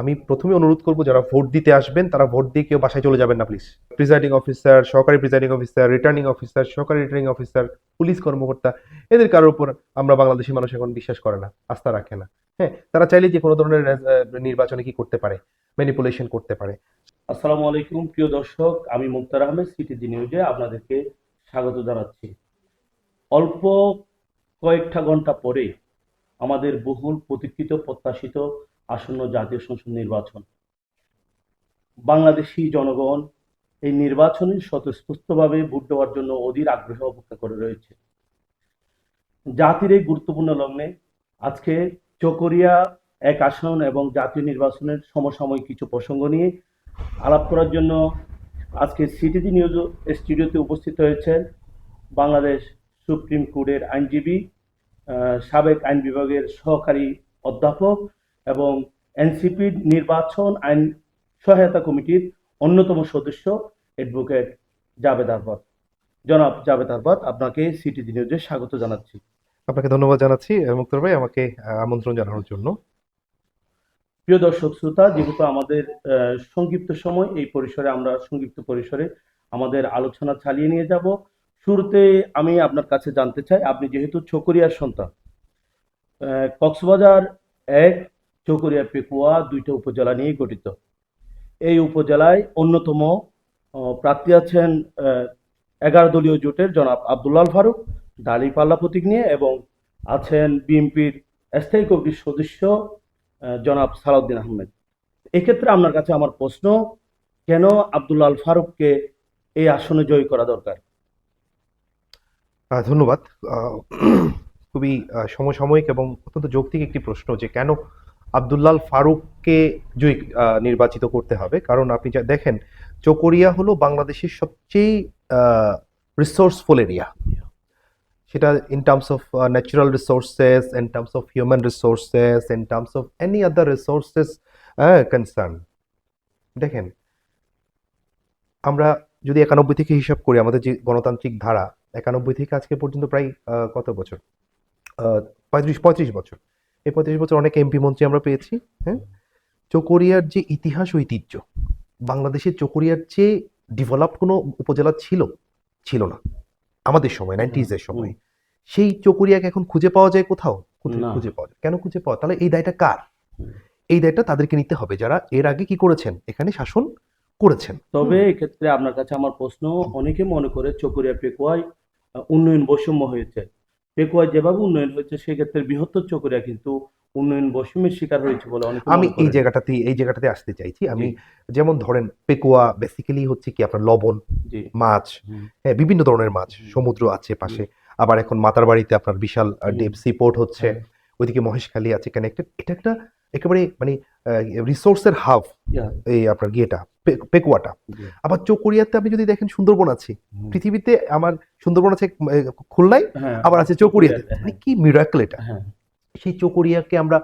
আমি প্রথমে অনুরোধ করব যারা ভোট দিতে আসবেন, তারা ভোট দিয়ে কেউ বাসায় চলে যাবেন না প্লিজ প্রিজাইডিং অফিসার সহকারী প্রিজাইডিং অফিসার রিটার্নিং অফিসার সহকারী রিটার্নিং অফিসার পুলিশ কর্মকর্তা, এদের কারোর উপর আমরা বাংলাদেশি মানুষ এখন বিশ্বাস করে না, আস্থা রাখে না। হ্যাঁ তারা চাইলে যে কোনো ধরনের নির্বাচনে কি করতে পারে ম্যানিপুলেশন করতে পারে। আসসালামু আলাইকুম, প্রিয় দর্শক, আমি মুক্তার আহমেদ সিটিজি নিউজে আপনাদেরকে স্বাগত জানাচ্ছি। অল্প কয়েকটা ঘণ্টা পরে আমাদের বহুল প্রতীক্ষিত, প্রত্যাশিত আসন্ন জাতীয় সংসদ নির্বাচন। বাংলাদেশি জনগণ এই নির্বাচনে স্বতঃস্ফূর্তভাবে ভোট দেওয়ার জন্য অধীর আগ্রহ অপেক্ষা করে রয়েছে। জাতির এই গুরুত্বপূর্ণ লগ্নে আজকে চকরিয়া এক আসন এবং জাতীয় নির্বাচনের সমসাময়িক কিছু প্রসঙ্গ নিয়ে আলাপ করার জন্য আজকে সিটিজি নিউজ স্টুডিওতে উপস্থিত হয়েছেন বাংলাদেশ সুপ্রিম কোর্টের আইনজীবী সাবেক আইন বিভাগের সহকারী অধ্যাপক এবং এনসিপির নির্বাচন আইন সহায়তা কমিটির অন্যতম সদস্য অ্যাডভোকেট জাভেদ আরবাদ জনাব জাভেদ আরবাদ আপনাকে সিটি নিউজে স্বাগত জানাচ্ছি। আপনাকে ধন্যবাদ জানাচ্ছি মুক্তার ভাই আমাকে আমন্ত্রণ জানানোর জন্য। প্রিয় দর্শক শ্রোতা যেহেতু আমাদের সংক্ষিপ্ত সময় এই পরিসরে আমরা সংক্ষিপ্ত পরিসরে আমাদের আলোচনা চালিয়ে নিয়ে যাব। শুরুতে আমি আপনার কাছে জানতে চাই আপনি যেহেতু চকরিয়ার সন্তান কক্সবাজার এক চকরিয়া পেকুয়া দুইটা উপজেলা নিয়ে গঠিত। এই উপজেলায় অন্যতম প্রার্থী আছেন এগারো দলীয় জোটের জনাব আব্দুল্লাল ফারুক, ডালি পাল্লা প্রতীক নিয়ে এবং আছেন বিএনপির স্থায়ী কমিটির সদস্য জনাব সালাউদ্দিন আহমেদ। এক্ষেত্রে আপনার কাছে আমার প্রশ্ন, কেন আব্দুল্লাহ আল ফারুককে এই আসনে জয়ী করা দরকার? ধন্যবাদ। খুবই সমসাময়িক এবং অত্যন্ত যৌক্তিক একটি প্রশ্ন যে কেন আবদুল্লাল ফারুককে জয়ী নির্বাচিত করতে হবে। কারণ আপনি যা দেখেন, চকরিয়া হলো বাংলাদেশের সবচেয়ে রিসোর্সফুল এরিয়া সেটা in terms of natural resources in terms of human resources in terms of any other resources concern দেখেন, আমরা যদি একানব্বই থেকে হিসাব করি, আমাদের যে গণতান্ত্রিক ধারা, একানব্বই থেকে আজকে পর্যন্ত প্রায় কত বছর? পঁয়ত্রিশ পঁয়ত্রিশ বছর। এই পঁয়ত্রিশ বছর অনেক এমপি মন্ত্রী আমরা পেয়েছি হ্যাঁ? চকরিয়ার যে ইতিহাস ঐতিহ্য বাংলাদেশের চকরিয়ার চেয়ে ডেভেলপড কোনো উপজেলা ছিল ছিল না। আমাদের সময় নাইনটিজের সময়। সেই চকরিয়াকে এখন খুঁজে পাওয়া যায় কোথাও। খুঁজে পাওয়া যায়? কেন খুঁজে পাওয়া? তাহলে এই দায়টা কার? এই দায়টা তাদেরকে নিতে হবে। যারা এর আগে কি করেছেন? এখানে শাসন করেছেন। তবে এক্ষেত্রে আপনার কাছে আমার প্রশ্ন অনেকে মনে করে চকরিয়া পেকুয়ায় উন্নয়ন বৈষম্য হয়েছে। পেকুয়ায় যেভাবে উন্নয়ন হয়েছে সেক্ষেত্রে বৃহত্তর চকরিয়া কিন্তু উন্নয়ন বৈষম্যের শিকার হয়েছে বলে অনেক আমি এই। জায়গাটাতে এই জায়গাটাতে আসতে চাইছি। আমি যেমন ধরেন পেকুয়া বেসিক্যালি হচ্ছে কি আপনার লবণ মাছ হ্যাঁ বিভিন্ন ধরনের মাছ সমুদ্র আছে পাশে। আবার এখন মাতার বাড়িতে আপনার বিশাল। ডেপ সি পোর্ট হচ্ছে। ওইদিকে মহেশখালী আছে কানেক্টেড এটা একটা একেবারে মানে রিসোর্সের হাব এই আপনার গিয়েটা পেকুয়াটা। আবার চকরিয়াতে আপনি যদি দেখেন সুন্দরবন আছে। পৃথিবীতে আমার সুন্দরবন আছে খুলনায় হ্যাঁ, আবার আছে চকরিয়াতে। হ্যাঁ। মানে কি মিরাকল এটা? হ্যাঁ। সেই চকরিয়াকে আমরা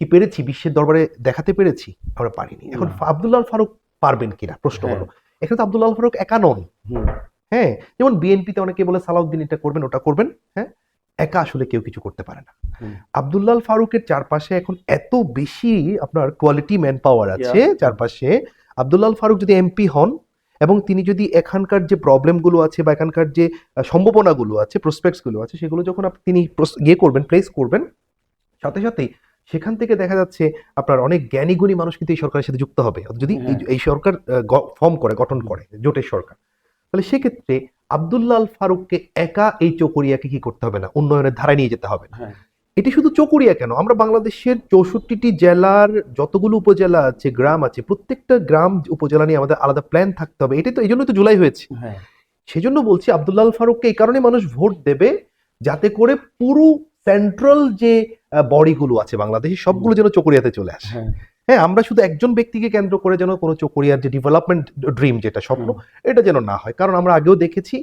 কি পেরেছি? বিশ্বের দরবারে দেখাতে পেরেছি? আমরা পারিনি। এখন। আব্দুল্লাহ ফারুক পারবেন কিনা? প্রশ্ন। হলো। এখানে তো আব্দুল্লাহ ফারুক একা নন। হ্যাঁ যেমন বিএনপিতে অনেকে বলে সালাউদ্দিন এটা করবেন ওটা করবেন। হ্যাঁ? একা আসলে কেউ কিছু করতে পারে না। হুম। আব্দুল্লাহ ফারুকের চারপাশে এখন এত বেশি আপনার কোয়ালিটি ম্যান পাওয়ার আছে চারপাশে। আব্দুল্লাহ ফারুক যদি এমপি হন এবং তিনি যদি এখানকার যে প্রবলেমগুলো আছে বা এখানকার যে সম্ভাবনাগুলো আছে প্রসপেক্টসগুলো আছে সেগুলো যখন তিনি ইয়ে করবেন প্লেস করবেন সাথে সাথেই সেখান থেকে দেখা যাচ্ছে আপনার অনেক জ্ঞানী গুণী মানুষ কিন্তু এই সরকারের সাথে যুক্ত হবে। যদি এই- এই সরকার ফর্ম করে গঠন করে জোটের সরকার। তাহলে সেক্ষেত্রে আব্দুল্লাহ আল ফারুককে একা এই চকরিয়াকে কি করতে হবে না? উন্নয়নের ধারায় নিয়ে যেতে হবে হ্যাঁ। এটি শুধু চকরিয়া কেন? আমরা বাংলাদেশের চৌষট্টিটি জেলার যতগুলো উপজেলা আছে গ্রাম আছে প্রত্যেকটা গ্রাম উপজেলা নিয়ে আমাদের আলাদা প্ল্যান থাকতে হবে। এটাই তো এই জন্যই তো জুলাই হয়েছে। হ্যাঁ। সেজন্য বলছি আব্দুল্লাহ আল ফারুককে এই কারণে মানুষ ভোট দেবে যাতে করে পুরো সেন্ট্রাল যে বডিগুলো আছে বাংলাদেশের সবগুলো যেন চকরিয়াতে চলে আসে। হ্যাঁ আমরা শুধু একজন ব্যক্তিকে কেন্দ্র করে যেন কোনো চকরিয়ার যে ডেভেলপমেন্ট ড্রিম যেটা স্বপ্ন এটা যেন না হয়। কারণ আমরা আগেও দেখেছি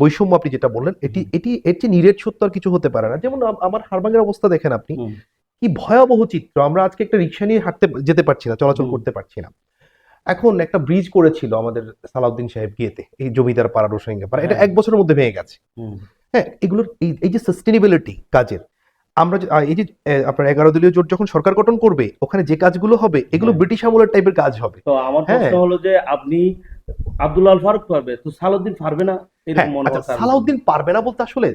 বৈষম্য আপনি যেটা বললেন এটি এটি এর চেয়ে নিরেট সত্য আর কিছু হতে পারে না। যেমন আমার হারবাঙ্গের অবস্থা দেখেন আপনি কি ভয়াবহ চিত্র। আমরা আজকে একটা রিক্সা নিয়ে হাঁটতে যেতে পারছি না চলাচল করতে পারছি না। এখন একটা ব্রিজ করেছিল আমাদের সালাউদ্দিন সাহেব গিয়েতে এই জমিদার পাড়া রোসাইঙ্গা পাড়া এটা হ্যাঁ। এক বছরের মধ্যে ভেঙে গেছে। হ্যাঁ এগুলোর এই যে সাস্টেনেবিলিটি কাজের আমরা এই যে আপনার এগারো দলীয় জোট যখন সরকার গঠন করবে ওখানে যে কাজগুলো হবে এগুলো হ্যাঁ। ব্রিটিশ আমলের টাইপের কাজ হবে তো আমার হ্যাঁ। প্রশ্ন হলো যে আপনি আব্দুল্লাহ ফারুক পারবে তো সালাউদ্দিন পারবে না হ্যাঁ আচ্ছা? সালাউদ্দিন পারবে না বলতে আসলে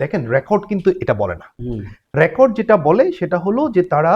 দেখেন রেকর্ড কিন্তু এটা বলে না রেকর্ড যেটা বলে সেটা হলো যে তারা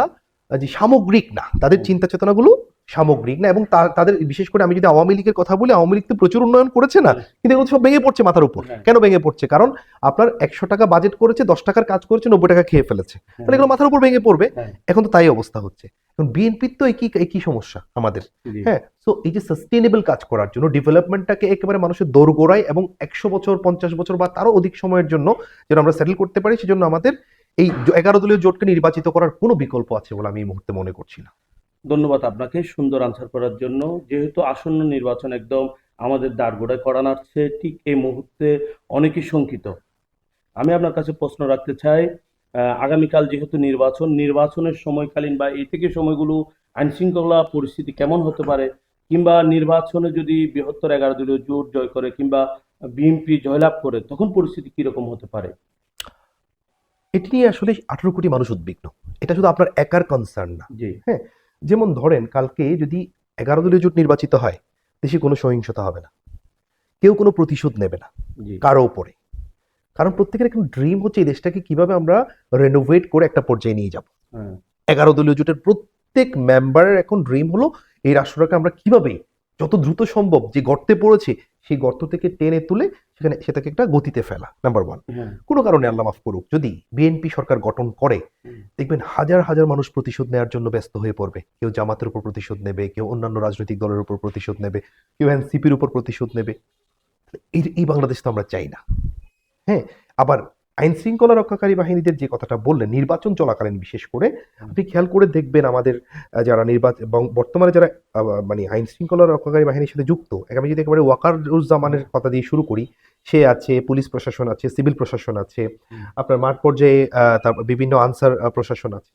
যে সামগ্রিক না তাদের চিন্তা চিন্তা চেতনাগুলো সামগ্রিক না? এবং তাদের বিশেষ করে আমি যদি আওয়ামী লীগের কথা বলি আওয়ামী লীগ তো প্রচুর উন্নয়ন করেছে না? কিন্তু এগুলো সব ভেঙে পড়ছে মাথার উপর। কেন ভেঙে পড়ছে? কারণ আপনার একশো টাকা বাজেট করেছে দশ টাকার কাজ করেছে নব্বই টাকা খেয়ে ফেলেছে। তাহলে এগুলো মাথার উপর ভেঙে পড়বে। এখন তো তাই অবস্থা হচ্ছে। এখন বিএনপির তো একই একই সমস্যা আমাদের। হ্যাঁ? সো এই যে সাস্টেনেবল কাজ করার জন্য ডেভেলপমেন্টটাকে একেবারে মানুষের দোরগোড়ায় এবং একশো বছর পঞ্চাশ বছর বা তারও অধিক সময়ের জন্য যেন আমরা সেটেল করতে পারি সেজন্য আমাদের এই এগারো দলীয় জোটকে নির্বাচিত করার কোনো বিকল্প আছে বলে আমি এই মুহূর্তে মনে করছি না। ধন্যবাদ আপনাকে সুন্দর আনসার করার জন্য। যেহেতু আসন্ন নির্বাচন একদম আমাদের দাঁড়গোড়ায় করা নাড়ছে ঠিক এই মুহূর্তে অনেকই শঙ্কিত। আমি আপনার কাছে প্রশ্ন রাখতে চাই আগামীকাল যেহেতু নির্বাচন নির্বাচনের সময়কালীন বা এই থেকে সময়গুলো আইন শৃঙ্খলা পরিস্থিতি কেমন হতে পারে কিংবা নির্বাচনে যদি বৃহত্তর এগারো দলীয় জোট জয় করে কিংবা বিএনপি জয়লাভ করে তখন পরিস্থিতি কীরকম হতে পারে? এটি নিয়ে আসলে আঠারো কোটি মানুষ উদ্বিগ্ন। এটা শুধু আপনার একার কনসার্ন না। জি। যেমন ধরেন কালকে যদি এগারো দলীয় জোট নির্বাচিত হয় দেশে কোনো সহিংসতা হবে না। কেউ কোনো প্রতিশোধ নেবে না কারও উপরে। কারণ প্রত্যেকের এখন ড্রিম হচ্ছে এই দেশটাকে কীভাবে আমরা রেনোভেট করে একটা পর্যায়ে নিয়ে যাব। হ্যাঁ। এগারো দলীয় জোটের প্রত্যেক মেম্বারের এখন ড্রিম হলো এই রাষ্ট্রটাকে আমরা কীভাবে যত দ্রুত সম্ভব যে গর্তে পড়েছে সেই গর্ত থেকে টেনে তুলে সেখানে সেটাকে একটা গতিতে ফেলা নাম্বার ওয়ান হ্যাঁ। কোনো কারণে আল্লাহ মাফ করুক যদি বিএনপি সরকার গঠন করে দেখবেন হাজার হাজার মানুষ প্রতিশোধ নেওয়ার জন্য ব্যস্ত হয়ে পড়বে। কেউ জামাতের উপর প্রতিশোধ নেবে কেউ অন্যান্য রাজনৈতিক দলের উপর প্রতিশোধ নেবে কেউ এনসিপির উপর প্রতিশোধ নেবে। এই বাংলাদেশ তো আমরা চাই না। হ্যাঁ আবার আইন শৃঙ্খলা রক্ষাকারী বাহিনীদের যে কথাটা বললেন, নির্বাচন চলাকালীন বিশেষ করে, আপনি খেয়াল করে দেখবেন আমাদের যারা নির্বাচন এবং বর্তমানে যারা মানে আইন শৃঙ্খলা রক্ষাকারী বাহিনীর সাথে যুক্ত আমি যদি একেবারে ওয়াকারুজ্জামানের কথা দিয়ে শুরু করি, সে আছে, পুলিশ প্রশাসন আছে, সিভিল প্রশাসন আছে, আপনার মাঠ পর্যায়ে তারপর বিভিন্ন আনসার প্রশাসন আছে।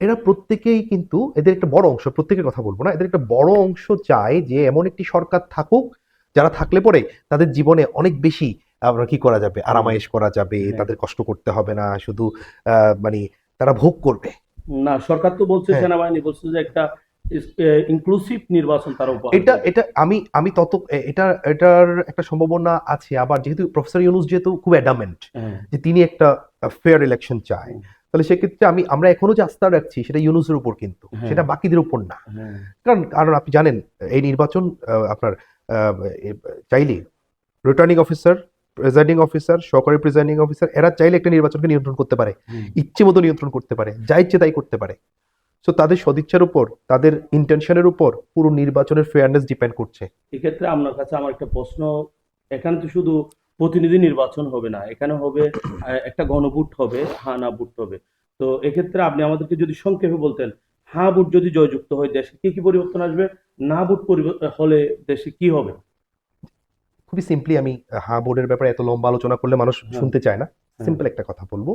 এরা প্রত্যেকেই কিন্তু, এদের একটা বড় অংশ, প্রত্যেকের কথা বলব না, এদের একটা বড় অংশ চায় যে, এমন একটি সরকার থাকুক, যারা থাকলে পরে তাদের জীবনে অনেক বেশি আপনার কি করা যাবে? আরামায়েশ করা যাবে? হ্যাঁ। তাদের কষ্ট করতে হবে না। শুধু মানে তারা ভোগ করবে। না সরকার তো বলছে হ্যাঁ। সেনাবাহিনী বলছে যে একটা ইনক্লুসিভ নির্বাচন তারা এটা এটা আমি আমি তত এটা এটার একটা সম্ভাবনা আছে। আবার যেহেতু প্রফেসর ইউনুস যেহেতু খুব অ্যাডামেন্ট যে তিনি একটা ফেয়ার ইলেকশন চায়। তাহলে সেক্ষেত্রে আমি আমরা এখনও যে আস্থা রাখছি সেটা ইউনুসের উপর কিন্তু। হ্যাঁ। সেটা বাকিদের উপর না। কারণ কারণ আপনি জানেন এই নির্বাচন আপনার চাইলে রিটার্নিং অফিসার প্রেজাইডিং অফিসার সহকারী প্রেজাইডিং অফিসার এরা চাইলে একটা নির্বাচনকে নিয়ন্ত্রণ করতে পারে। ইচ্ছে মতো নিয়ন্ত্রণ করতে পারে। যা ইচ্ছে তাই করতে পারে। সো তাদের সদিচ্ছার উপর তাদের ইন্টেনশনের উপর পুরো নির্বাচনের ফেয়ারনেস ডিপেন্ড করছে। এক্ষেত্রে আপনার কাছে আমার একটা প্রশ্ন এখানে তো শুধু প্রতিনিধি নির্বাচন হবে না এখানে হবে একটা গণভোট হবে হা না ভোট হবে। তো এক্ষেত্রে আপনি আমাদেরকে যদি সংক্ষেপে বলতেন হা ভোট যদি জয়যুক্ত হয় দেশে কি কি পরিবর্তন আসবে? না ভোট পরিবর্তন হলে দেশে কি হবে? খুবই সিম্পলি আমি হা বোর্ডের ব্যাপারে এত লম্বা আলোচনা করলে মানুষ হ্যাঁ। শুনতে চায় না। হ্যাঁ। সিম্পল একটা কথা বলব।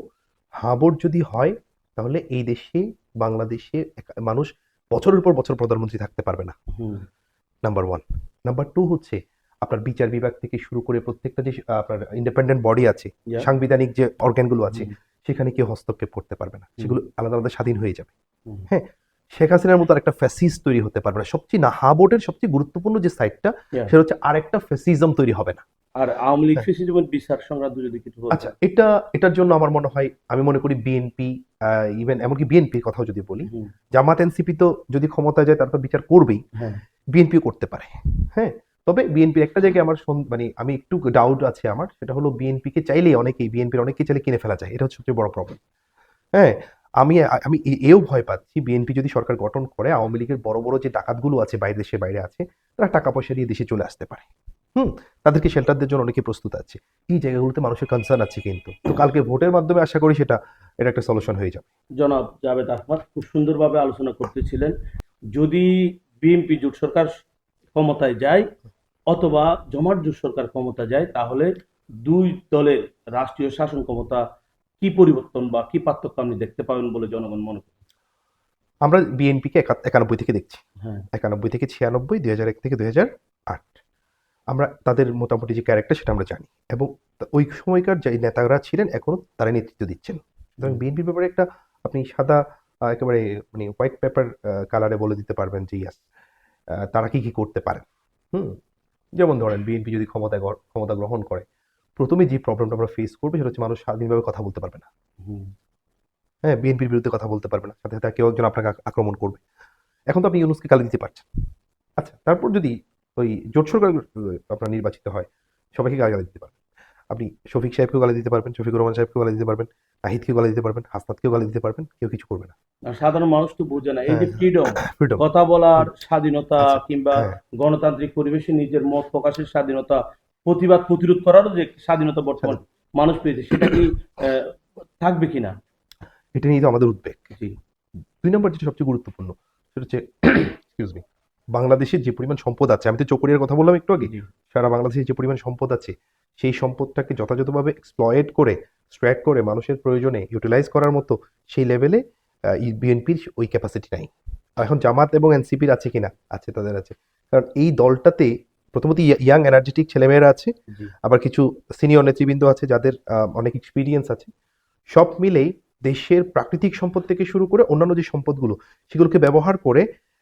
হা বোর্ড যদি হয় তাহলে এই দেশে বাংলাদেশে মানুষ বছরের পর বছর প্রধানমন্ত্রী থাকতে পারবে না। নাম্বার ওয়ান নাম্বার টু হচ্ছে আপনার বিচার বিভাগ থেকে শুরু করে প্রত্যেকটা যে আপনার ইন্ডিপেন্ডেন্ট বডি আছে সাংবিধানিক যে অর্গানগুলো আছে সেখানে কেউ হস্তক্ষেপ করতে পারবে না। সেগুলো আলাদা আলাদা স্বাধীন হয়ে যাবে। হ্যাঁ শেখ হাসিনার মতো একটা ফ্যাসিস তৈরি হতে পারবে না। সবচেয়ে না হা বোর্ডের সবচেয়ে গুরুত্বপূর্ণ যে সাইডটা সেটা হচ্ছে আরেকটা ফ্যাসিজম তৈরি হবে না। আর আওয়ামী লীগ হ্যাঁ। ফেসিজমের বিচার সংক্রান্ত যদি কিছু আচ্ছা এটা এটার জন্য আমার মনে হয় আমি মনে করি বিএনপি ইভেন এমনকি বিএনপির কথাও যদি বলি জামাত এনসিপি তো যদি ক্ষমতায় যায় তারা তো বিচার করবেই। হ্যাঁ। বিএনপিও করতে পারে। হ্যাঁ তবে বিএনপির একটা জায়গায় আমার মানে আমি একটু ডাউট আছে আমার সেটা হলো বিএনপিকে চাইলেই অনেকেই বিএনপির অনেকেই চাইলে কিনে ফেলা যায়। এটা হচ্ছে সবচেয়ে বড় প্রবলেম হ্যাঁ আমি আমি এও ভয় পাচ্ছি বিএনপি যদি সরকার গঠন করে, আওয়ামী লীগের বড় বড় যে ডাকাতগুলো আছে বাইরে দেশের বাইরে আছে, তারা টাকা পয়সা দিয়ে দেশে চলে আসতে পারে। হুম? তাদেরকে শেল্টারদের জন্য অনেকে প্রস্তুত আছে। এই জায়গাগুলোতে মানুষের কনসার্ন আছে কিন্তু। তো কালকে ভোটের মাধ্যমে আশা করি সেটা এটা একটা সলিউশন হয়ে যাবে। জনাব জাভেদ আহমদ, খুব সুন্দরভাবে আলোচনা করতেছিলেন। যদি বিএনপি জোট সরকার ক্ষমতায় যায় অথবা জমাট জোট সরকার ক্ষমতা যায়, তাহলে দুই দলের রাষ্ট্রীয় শাসন ক্ষমতা কি পরিবর্তন বা কি পার্থক্য আপনি দেখতে পাবেন বলে জনগণ মনে করে? আমরা বিএনপিকে একানব্বই থেকে দেখছি। হ্যাঁ। একানব্বই থেকে ছিয়ানব্বই দুই হাজার এক থেকে দুই হাজার আট। আমরা তাদের মোটামুটি যে ক্যারেক্টার সেটা আমরা জানি এবং ওই সময়কার যে নেতারা ছিলেন এখনও তারা নেতৃত্ব দিচ্ছেন। হুম। বিএনপির ব্যাপারে একটা আপনি সাদা একেবারে মানে হোয়াইট পেপার কালারে বলে দিতে পারবেন যে ইয়াস তারা কি কি করতে পারেন? হুম। যেমন ধরেন বিএনপি যদি ক্ষমতা ক্ষমতা গ্রহণ করে প্রথমে যে প্রবলেমটা আমরা ফেস করবে সেটা হচ্ছে মানুষ স্বাধীনভাবে কথা বলতে পারবে না। হ্যাঁ বিএনপির বিরুদ্ধে কথা বলতে পারবে না সাথে সাথে কেউ একজন আপনাকে আক্রমণ করবে। এখন তো আপনি ইউনুসকে গালি দিতে পারছেন। আচ্ছা তারপর যদি ওই জোট সরকার আপনার নির্বাচিত হয় সবাইকে গালি দিতে পারবেন। আপনি শফিক সাহেবকেও গালি দিতে পারবেন শফিকুর রহমান সাহেবকেও গালি দিতে পারবেন নাহিদকেও গালি দিতে পারবেন হাসনাতকেও গালি দিতে পারবেন কেউ কিছু করবে না। সাধারণ মানুষ তো বোঝে না। এই যে হ্যাঁ। ফ্রিডম ফ্রিডম কথা বলার স্বাধীনতা আচ্ছা, কিংবা হ্যাঁ। গণতান্ত্রিক পরিবেশে নিজের মত প্রকাশের স্বাধীনতা প্রতিবাদ প্রতিরোধ করারও যে স্বাধীনতা বর্তমান মানুষ পেয়েছে সেটা কি থাকবে কিনা? এটা নিয়ে তো আমাদের উদ্বেগ। দুই নম্বর যেটা সবচেয়ে গুরুত্বপূর্ণ সেটা হচ্ছে এক্সকিউজ মি বাংলাদেশের যে পরিমাণ সম্পদ আছে আমি তো চকরিয়ার কথা বললাম একটু আগে সারা বাংলাদেশে যে পরিমাণ সম্পদ আছে সেই সম্পদটাকে যথাযথভাবে এক্সপ্লয়েড করে স্ট্র্যাক করে মানুষের প্রয়োজনে ইউটিলাইজ করার মতো সেই লেভেলে বিএনপির ওই ক্যাপাসিটি নাই। আর এখন জামাত এবং এনসিপির আছে কিনা? আছে তাদের আছে। কারণ এই দলটাতে প্রথমত ইয়াং এনার্জেটিক ছেলেমেয়েরা আছে আবার কিছু সিনিয়র নেতৃবৃন্দ আছে যাদের অনেক এক্সপিরিয়েন্স আছে। সব মিলেই দেশের প্রাকৃতিক সম্পদ থেকে শুরু করে অন্যান্য যে সম্পদগুলো সেগুলোকে ব্যবহার করে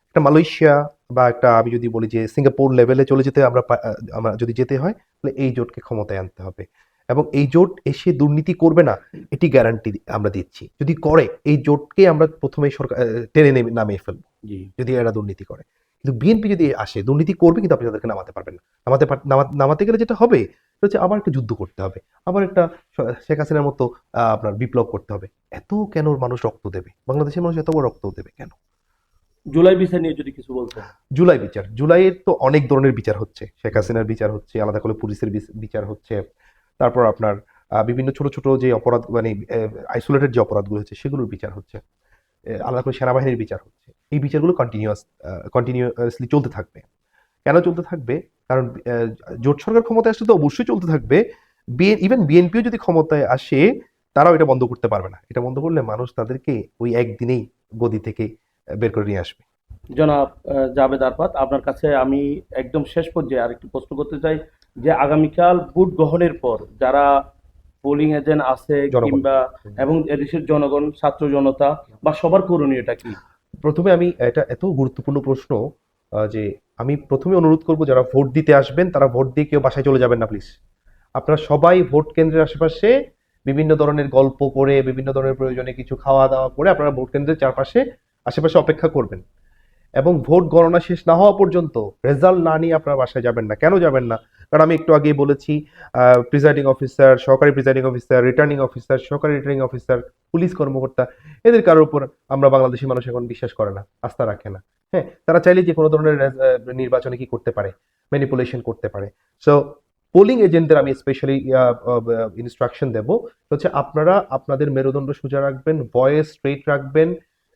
একটা মালয়েশিয়া বা একটা আমি যদি বলি যে সিঙ্গাপুর লেভেলে চলে যেতে আমরা আমরা যদি যেতে হয় তাহলে এই জোটকে ক্ষমতায় আনতে হবে। এবং এই জোট এসে দুর্নীতি করবে না এটি গ্যারান্টি আমরা দিচ্ছি। যদি করে এই জোটকে আমরা প্রথমে সরকার টেনে নেমে নামিয়ে ফেলব। যদি এরা দুর্নীতি করে। কিন্তু বিএনপি যদি আসে দুর্নীতি করবে কিন্তু আপনি তাদেরকে নামাতে পারবেন না। নামাতে নামা- নামাতে গেলে যেটা হবে সেটা হচ্ছে আবার একটা যুদ্ধ করতে হবে। আবার একটা শেখ হাসিনার মতো আপনার বিপ্লব করতে হবে। এত কেন মানুষ রক্ত দেবে? বাংলাদেশের মানুষ এত রক্ত দেবে কেন? জুলাই বিচার নিয়ে যদি কিছু বলতেন। জুলাই বিচার। জুলাইয়ের তো অনেক ধরনের বিচার হচ্ছে। শেখ হাসিনার বিচার হচ্ছে আলাদা করে পুলিশের বিচ- বিচার হচ্ছে। তারপর আপনার বিভিন্ন ছোট ছোট যে অপরাধ মানে আইসোলেটেড যে অপরাধগুলো হচ্ছে সেগুলোর বিচার হচ্ছে। আলাদা করে সেনাবাহিনীর বিচার হচ্ছে। এই বিচারগুলো কন্টিনিউয়াস কন্টিনিউয়াসলি চলতে থাকবে। কেন চলতে থাকবে? কারণ জোট সরকার ক্ষমতায় আসলে তো অবশ্যই চলতে থাকবে। ইভেন বিএনপিও যদি ক্ষমতায় আসে, তারাও এটা বন্ধ করতে পারবে না। এটা বন্ধ করলে মানুষ তাদেরকে ওই একদিনেই গদি থেকে বের করে নিয়ে আসবে। জনাব জাভেদ আরফাত, আপনার কাছে আমি একদম শেষ পর্যায়ে আরেকটি প্রশ্ন করতে চাই যে আগামীকাল ভোট গ্রহণের পর যারা পোলিং এজেন্ট আছে। কিংবা এবং এদেশের জনগণ ছাত্র জনতা বা সবার করণীয়টা কি? প্রথমে আমি এটা এত গুরুত্বপূর্ণ প্রশ্ন যে আমি প্রথমে অনুরোধ করব যারা ভোট দিতে আসবেন তারা ভোট দিয়ে কেউ বাসায় চলে যাবেন না প্লিজ আপনারা সবাই ভোট কেন্দ্রের আশেপাশে বিভিন্ন ধরনের গল্প করে বিভিন্ন ধরনের প্রয়োজনে কিছু খাওয়া দাওয়া করে আপনারা ভোট কেন্দ্রের চারপাশে আশেপাশে অপেক্ষা করবেন। এবং ভোট গণনা শেষ না হওয়া পর্যন্ত রেজাল্ট না নিয়ে আপনারা বাসায় যাবেন না। কেন যাবেন না? কারণ আমি একটু আগেই বলেছি প্রিজাইডিং অফিসার সহকারী প্রিজাইডিং অফিসার রিটার্নিং অফিসার সহকারী রিটার্নিং অফিসার পুলিশ কর্মকর্তা, এদের কারোর উপর আমরা বাংলাদেশি মানুষ এখন বিশ্বাস করে না, আস্থা রাখে না। হ্যাঁ তারা চাইলে যে কোনো ধরনের নির্বাচনে কি করতে পারে ম্যানিপুলেশন করতে পারে। সো পোলিং এজেন্টদের আমি স্পেশালি ইনস্ট্রাকশন দেব, হচ্ছে আপনারা আপনাদের মেরুদণ্ড সোজা রাখবেন ভয়েস স্ট্রেট রাখবেন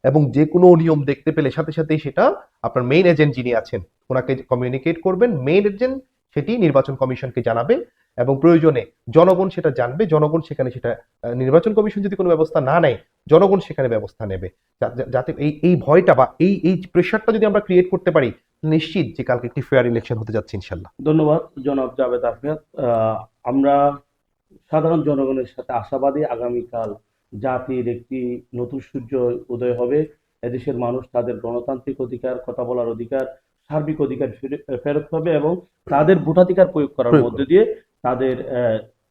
এবং যে কোনো নিয়ম দেখতে পেলে সাথে সাথেই সেটা আপনার মেইন এজেন্ট যিনি আছেন, ওনাকে কমিউনিকেট করবেন। মেইন এজেন্ট সেটি নির্বাচন কমিশনকে জানাবে এবং প্রয়োজনে জনগণ সেটা জানবে জনগণ সেখানে সেটা নির্বাচন কমিশন যদি কোনো ব্যবস্থা না নেয় জনগণ সেখানে ব্যবস্থা নেবে। যাতে এই এই ভয়টা বা এই এই প্রেশারটা যদি আমরা ক্রিয়েট করতে পারি নিশ্চিত যে কালকে একটি ফেয়ার ইলেকশন হতে যাচ্ছে ইনশাল্লাহ। ধন্যবাদ জনাব জাভেদ আরফাত আহ, আমরা সাধারণ জনগণের সাথে আশাবাদী আগামীকাল জাতির একটি নতুন সূর্য উদয় হবে। এদেশের মানুষ তাদের গণতান্ত্রিক অধিকার কথা বলার অধিকার সার্বিক অধিকার ফেরত পাবে এবং তাদের ভোটাধিকার প্রয়োগ করার মধ্যে দিয়ে তাদের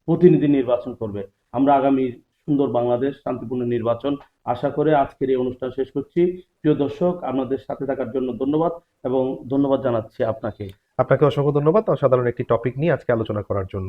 প্রতিনিধি নির্বাচন করবে। আমরা আগামী সুন্দর বাংলাদেশ শান্তিপূর্ণ নির্বাচন আশা করে আজকের এই অনুষ্ঠান শেষ করছি। প্রিয় দর্শক আপনাদের সাথে থাকার জন্য ধন্যবাদ এবং ধন্যবাদ জানাচ্ছি আপনাকে। আপনাকে অসংখ্য ধন্যবাদ। অসাধারণ একটি টপিক নিয়ে আজকে আলোচনা করার জন্য।